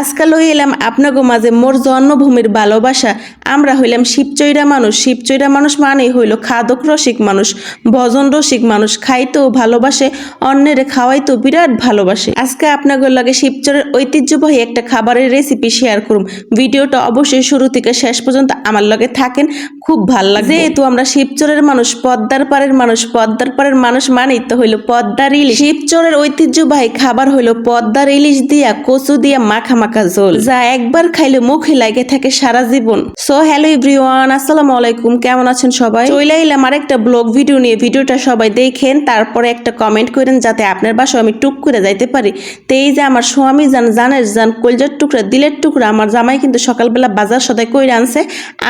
আজকাল এলাম আপনাগো মাঝে মোর জন্মভূমির ভালোবাসা। আমরা হইলাম শিবচৈরা মানুষ। শিবচৈরা মানুষ মানেই হইল খাদক রসিক মানুষ, ভজন রসিক মানুষ, খাইতেও ভালোবাসে, অন্যের খাওয়াইতেও বিরাট ভালোবাসে। আজকে আপনাদের লাগে শিবচরের ঐতিহ্যবাহী একটা খাবারের রেসিপি শেয়ার করুম। ভিডিওটা অবশ্যই শুরু থেকে শেষ পর্যন্ত আমার লগে থাকেন, খুব ভালো লাগে যেহেতু আমরা শিবচরের মানুষ, পদ্মার পাড়ের মানুষ, পদ্মার পাড়ের মানুষ মানেই তো হইল পদ্মার ইলিশ। শিবচরের ঐতিহ্যবাহী খাবার হইল পদ্মার ইলিশ দিয়া, কচু দিয়া মাখা মাখা ঝোল। যা একবার খাইলে মুখে লাগে থাকে সারা জীবন। সো হ্যালো এভরিওয়ান আসসালামু আলাইকুম, কেমন আছেন সবাই? চলে এলাম আরেকটা ব্লগ ভিডিও নিয়ে। ভিডিওটা সবাই দেখেন, তারপরে একটা কমেন্ট করেন যাতে আপনার বাসায় আমি টুক করে যাইতে পারি। তো এই যে আমার স্বামী জান জানের জান কলজার টুকরা, দিলের টুকরা, আমার জামাই কিন্তু সকালবেলা বাজার সদাই কইরা আনছে।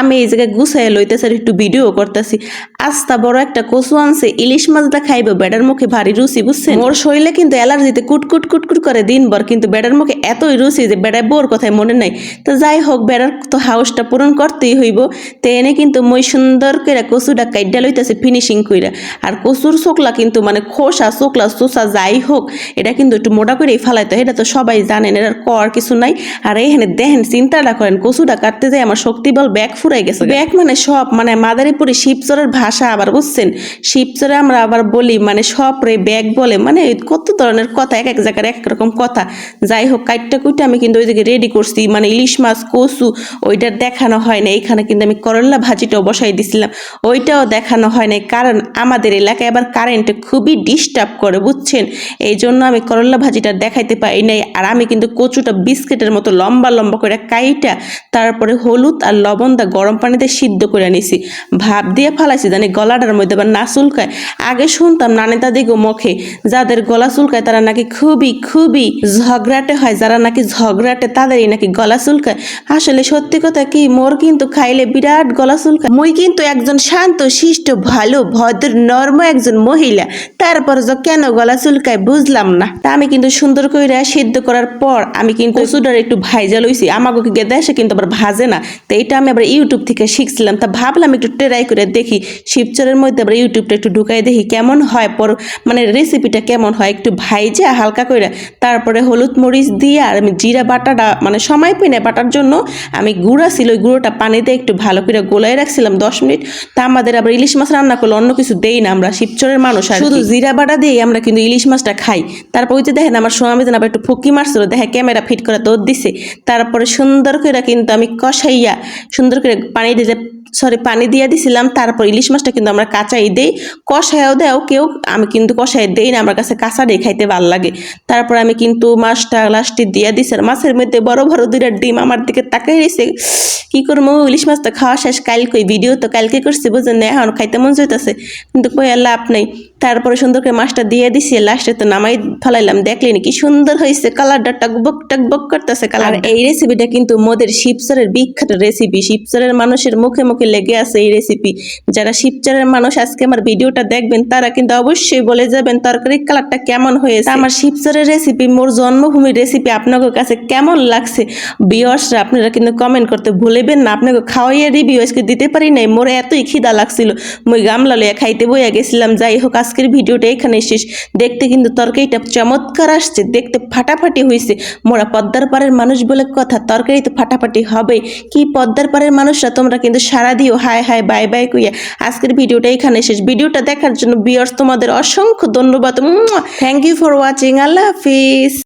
আমি এই জায়গায় গুছাই লইতেছি আর একটু ভিডিও করতেছি। আস্তা বড় একটা কচু আনছে, ইলিশ মাছটা খাইবে বেড়ার মুখে ভারী রুচি, বুঝছেন? মোর শরীরে কিন্তু অ্যালার্জিতে কুটকুট কুটকুট করে দিনভর, কিন্তু বেড়ার মুখে এতই রুচি যে বেড়ায় বোর কথায় মনে নাই। তো যাই হোক বেড়ার তো হাউসটা পূরণ করতেই হইব। তো এনে কিন্তু মই সুন্দর করে কচুটা কাইডা লইতেছে ফিনিশিং কইরা। আর কচুর চোকলা কিন্তু মানে খোসা চোকলা চোসা যাই হোক এটা কিন্তু একটু মোটা করেই ফালাইতে। হয়, এটা তো সবাই জানেন এটার কর কিছু নাই। আর এইখানে দেখেন চিন্তাটা করেন কচুটা কাটতে যাই আমার শক্তি বল ব্যাগ ফুরাই গেছে। ব্যাগ মানে সব মানে মাদারীপুরে শিবচরের ভাষা আবার বুঝছেন? শিবচরে আমরা আবার বলি মানে সব রে ব্যাগ বলে। মানে কত ধরনের কথা এক এক জায়গার এক রকম কথা। যাই হোক কাইটটা কুইটা আমি কিন্তু ওই দিকে রেডি করছি। মানে ইলিশ মাছ, কচু ওইটার দেখানো হয় না এইখানে কিন্তু আমি করল্লা ভাজিটাও বসাই দিছিলাম। ওইটাও দেখানো হয় না কারণ আমাদের এলাকায় আবার কারেন্ট খুবই ডিস্টার্ব করে, বুঝছেন? এই জন্য আমি করল্লা ভাজিটা দেখাইতে পারি নাই। আর আমি কিন্তু কচুটা বিস্কিটের মতো লম্বা লম্বা করে কাইটা, তারপরে হলুদ আর লবণ দা গরম পানিতে সিদ্ধ করে নিছি। ভাপ দিয়ে ফালাইছি, জানি গলাটার মধ্যে আবার না চুলকায়। আগে শুনতাম নানি দাদিগো মুখে, যাদের গলা চুলকায় তারা নাকি খুবই খুবই ঝগড়াটে হয়, যারা নাকি ঝগড়াটে তাদেরই নাকি গলা চুলকায়? আসলে সত্যি কথা কি, মোর কিন্তু খাইলে বিরাট গলা চুলকায়। মুই কিন্তু একজন শান্ত, শিষ্ট, ভালো, ভদ্র, নর্ম একজন মহিলা। তারপর যে কেন গলা চুলকায় বুঝলাম না। তা আমি কিন্তু সুন্দর করে সিদ্ধ করার পর আমি কিন্তু কচুটার একটু ভাইজা লইছি। আমাকে দেশে কিন্তু আবার ভাজে না। তো এটা আমি আবার ইউটিউব থেকে শিখছিলাম। তা ভাবলাম একটু ট্রাই করে দেখি। শিবচরের মধ্যে আবার ইউটিউবটা একটু ঢুকাই দেখি কেমন হয়। পর মানে রেসিপিটা কেমন হয়, একটু ভাইজা হালকা করে তারপরে হলুদ মরিচ দিয়ে আর আমি জিরা বাটাটা মানে সময় পিনে বাটার জন্য, আমি গুঁড়া ছিল, ওই গুঁড়োটা পানিতে একটু ভালো করে গোলাই রাখছিলাম দশ মিনিট। তা আমাদের আবার ইলিশ মাছ রান্না করলে অন্য কিছু দেই না, আমরা শিবচরের মানুষ আর শুধু জিরা বাটা দিয়ে আমরা কিন্তু ইলিশ মাছটা খাই। তারপর ওই যে দেখেন আমার স্বামী যেন আবার একটু ফুকি মারছিল, দেখে ক্যামেরা ফিট করে তোর দিছে। তারপরে সুন্দর করে কিন্তু আমি কষাইয়া, সুন্দর করে পানি দিয়ে সরি পানি দিয়ে দিছিলাম তারপর ইলিশ মাছটা কিন্তু আমরা কাঁচাই দেই। কষায়ও দেও কেউ আমি কিন্তু কষায় দেই না আমার কাছে কাঁচা দিয়ে খাইতে ভালো লাগে। তারপর আমি কিন্তু মাছটা লাস্টে দিয়ে দিছি আর মাছের মধ্যে বড় বড় দুইটা ডিম আমার দিকে তাকাই রয়েছে কি করব ইলিশ মাছ তো খাওয়া শেষ কালকে ভিডিও তো কালকে করছি বুঝলেন না এখন খাইতে মন চাইতেছে কিন্তু কই আর লাভ নেই। তারপরে সুন্দর করে মাছটা দিয়ে দিছি লাস্টে তো নামাই ফেলাইলাম দেখলেন কি সুন্দর হয়েছে কালারটা টকবক টকবক করতেছে কালার এই রেসিপিটা কিন্তু মোদের শিবচরের বিখ্যাত রেসিপি শিবচরের মানুষের মুখে মুখে লেগে আছে এই রেসিপি যারা শিবচরের মানুষ, আজকে আমার ভিডিওটা দেখবেন, তারা কিন্তু অবশ্যই বলে যাবেন তরকারির কালারটা কেমন হয়েছে। আমার শিবচরের রেসিপি মোর জন্মভূমির রেসিপি আপনাদের কাছে কেমন লাগছে? বিয়ার্সরা আপনারা কিন্তু কমেন্ট করতে ভুলেবেন না। আপনাকে খাওয়াইয়া রিভিউ আজকে দিতে পারি নাই, মোর এতই খিদা লাগছিল। মই গামলা লইয়া খাইতে বইয়া গেছিলাম। যাই হোক, আজকের ভিডিওটা এখানে শেষ। দেখতে কিন্তু তরকারিটা চমৎকার আসছে, দেখতে ফাটাফাটি হয়েছে মোরা পদ্মার পাড়ের মানুষ বলে কথা, তরকারি তো ফাটাফাটি হবে কি পদ্মার পাড়ের মানুষরা, তোমরা কিন্তু সারা দিও। হাই হাই বাই বাই কইয়া আজকের ভিডিওটা এখানে শেষ। ভিডিওটা দেখার জন্য বিয়ার্স তোমাদের অসংখ্য ধন্যবাদ। থ্যাংক ইউ ফর ওয়াচিং আল্লাহ হাফিজ।